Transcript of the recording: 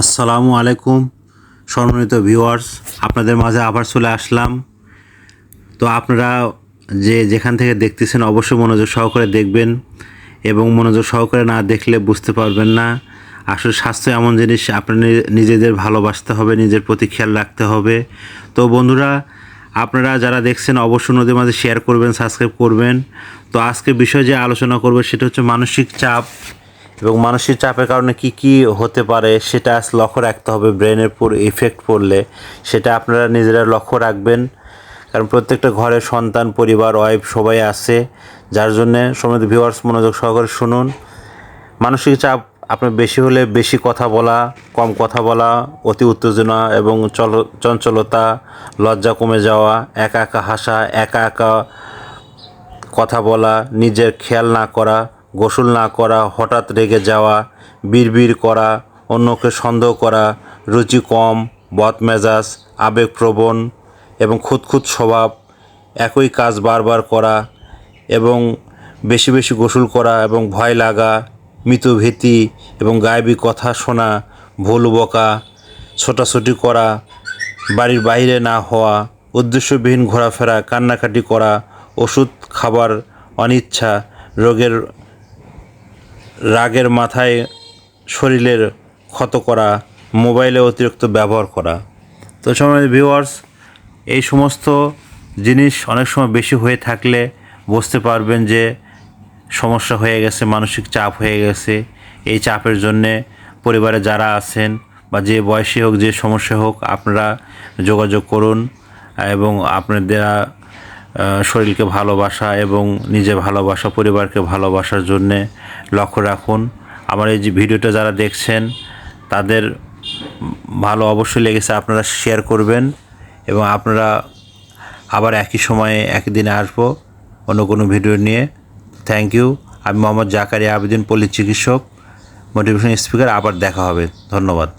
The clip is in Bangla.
আসসালামু আলাইকুম, সম্মানিত ভিউয়ার্স। আপনাদের মাঝে আবার চলে আসলাম। তো আপনারা যে যেখান থেকে দেখতেছেন, অবশ্যই মনোযোগ সহকারে দেখবেন এবং মনোযোগ সহকারে না দেখলে বুঝতে পারবেন না। আসলে স্বাস্থ্য এমন জিনিস, আপনার নিজেদের ভালোবাসতে হবে, নিজের প্রতি খেয়াল রাখতে হবে। তো বন্ধুরা, আপনারা যারা দেখছেন, অবশ্যই নদীর মাঝে শেয়ার করবেন সাবস্ক্রাইব করবেন। তো আজকে বিষয় যে আলোচনা করব, সেটা হচ্ছে মানসিক চাপ। এবং মানসিক চাপের কারণে কি কি হতে পারে সেটা লক্ষ্য রাখতে হবে ব্রেনের উপর ইফেক্ট পড়লে। সেটা আপনারা নিজেরা লক্ষ্য রাখবেন। কারণ প্রত্যেকটা ঘরে সন্তান, পরিবার ওয়াইফ সবাই আছে। যার জন্যে সময় ভিউয়ার্স মনোযোগ সহকারে শুনুন। মানসিক চাপ আপনার বেশি হলে বেশি কথা বলা, কম কথা বলা, অতি উত্তেজনা এবং চল, চঞ্চলতা, লজ্জা কমে যাওয়া, একা একা হাসা, একা একা কথা বলা, নিজের খেয়াল না করা গোসল না করা, হঠাৎ রেগে যাওয়া, বিড়বিড় করা, অন্যকে সন্দেহ করা, রুচি কম বদমেজাজ আবেগপ্রবণ এবং খুঁতখুত স্বভাব, একই কাজ বারবার করা এবং বেশি বেশি গোসল করা এবং ভয় লাগা মৃতভীতি এবং গায়েবী কথা শোনা, ভুল বকা, ছোটাছুটি করা, বাড়ির বাইরে না হওয়া, উদ্দেশ্যবিহীন ঘোরাফেরা, কান্নাকাটি করা, ওষুধ খাবার অনিচ্ছা, রোগের রাগের মাথায় শরীরের ক্ষত করা, মোবাইলে অতিরিক্ত ব্যবহার করা। তো সময় ভিউয়ার্স এই সমস্ত জিনিস অনেক সময় বেশি হয়ে থাকলে বুঝতে পারবেন যে সমস্যা হয়ে গেছে, মানসিক চাপ হয়ে গেছে। এই চাপের জন্যে পরিবারে যারা আছেন বা যে বয়সী হোক, যে সমস্যা হোক, আপনারা যোগাযোগ করুন এবং আপনাদের শরীরকে ভালোবাসা এবং নিজে ভালোবাসা, পরিবারকে ভালোবাসার জন্যে লক্ষ্য রাখুন। আমার এই যে ভিডিওটা যারা দেখছেন, তাদের ভালো অবশ্যই লেগেছে, আপনারা শেয়ার করবেন এবং আপনারা আবার একই সময়ে একই দিনে আসব অন্য কোনো ভিডিও নিয়ে। থ্যাংক ইউ আমি মোহাম্মদ জাকারিয়া আবেদিন, পল্লী চিকিৎসক মোটিভেশন স্পিকার আবার দেখা হবে। ধন্যবাদ।